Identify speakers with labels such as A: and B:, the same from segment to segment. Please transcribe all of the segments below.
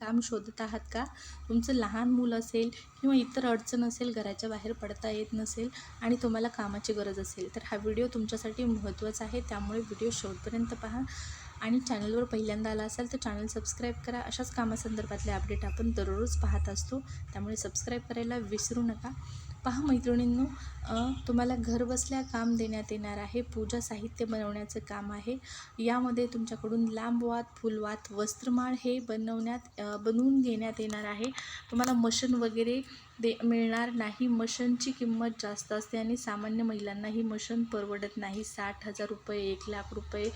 A: काम शोधत आहात का? तुमचं लहान मूल असेल किंवा इतर अडचण असेल घराच्या बाहेर पडता येत नसेल आणि तुम्हाला कामाची गरज असेल तर हा व्हिडिओ तुमच्यासाठी महत्त्वाचा आहे. त्यामुळे व्हिडिओ शेवटपर्यंत पहा आणि चॅनलवर पहिल्यांदा आला असाल तर चॅनल सबस्क्राईब करा. अशाच कामासंदर्भातले अपडेट आपण दररोज पाहत असतो. त्यामुळे सबस्क्राईब करायला विसरू नका. पहा मैत्रिणींनो तुम्हाला घरबसल्या काम देण्यात येणार आहे पूजा साहित्य बनवण्याचं काम आहे. यामध्ये तुमच्याकडून लांबवात फुलवात वस्त्रमाळ हे बनवण्यात बनवून घेण्यात येणार आहे. तुम्हाला मशीन वगैरे दे मिळणार नाही. मशीनची किंमत जास्त असते आणि सामान्य महिलांना ही मशीन परवडत नाही. साठ हजार रुपये एक लाख रुपये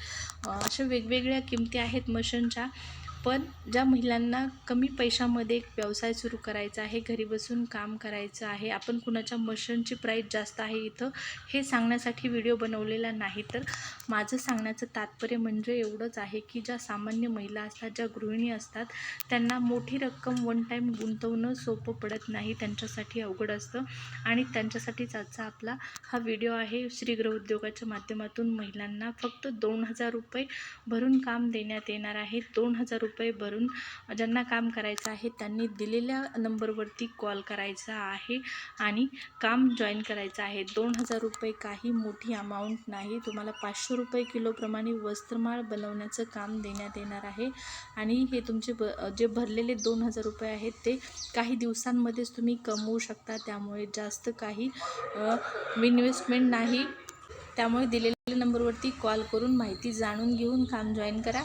A: अशा वेगवेगळ्या किमती आहेत मशीनच्या. पण ज्या महिलांना कमी पैशामध्ये एक व्यवसाय सुरू करायचा आहे घरी बसून काम करायचं आहे आपण कुणाच्या मशीनची प्राईस जास्त आहे इथं हे सांगण्यासाठी व्हिडिओ बनवलेला नाही. तर माझं सांगण्याचं तात्पर्य म्हणजे एवढंच आहे की ज्या सामान्य महिला असतात ज्या गृहिणी असतात त्यांना मोठी रक्कम वन टाईम गुंतवणं सोपं पडत नाही त्यांच्यासाठी अवघड असतं. आणि त्यांच्यासाठीच आजचा आपला हा व्हिडिओ आहे. श्रीगृह उद्योगाच्या माध्यमातून महिलांना फक्त दोन हजार रुपये भरून काम देण्यात येणार आहे. दोन हजार रुपये भरून ज्यांना काम करायचं आहे त्यांनी दिलेल्या नंबरवरती कॉल करायचा आहे आणि काम जॉईन करायचं आहे. दोन हजार रुपये काही मोठी अमाऊंट नाही. तुम्हाला पाचशे रुपये किलोप्रमाणे वस्त्रमाळ बनवण्याचं काम देण्यात येणार आहे. आणि हे तुमचे ब जे भरलेले दोन हजार रुपये आहेत ते काही दिवसांमध्येच तुम्ही कमवू शकता. त्यामुळे जास्त काही इन्व्हेस्टमेंट नाही. त्यामुळे दिलेल्या नंबरवरती कॉल करून माहिती जाणून घेऊन काम जॉईन करा.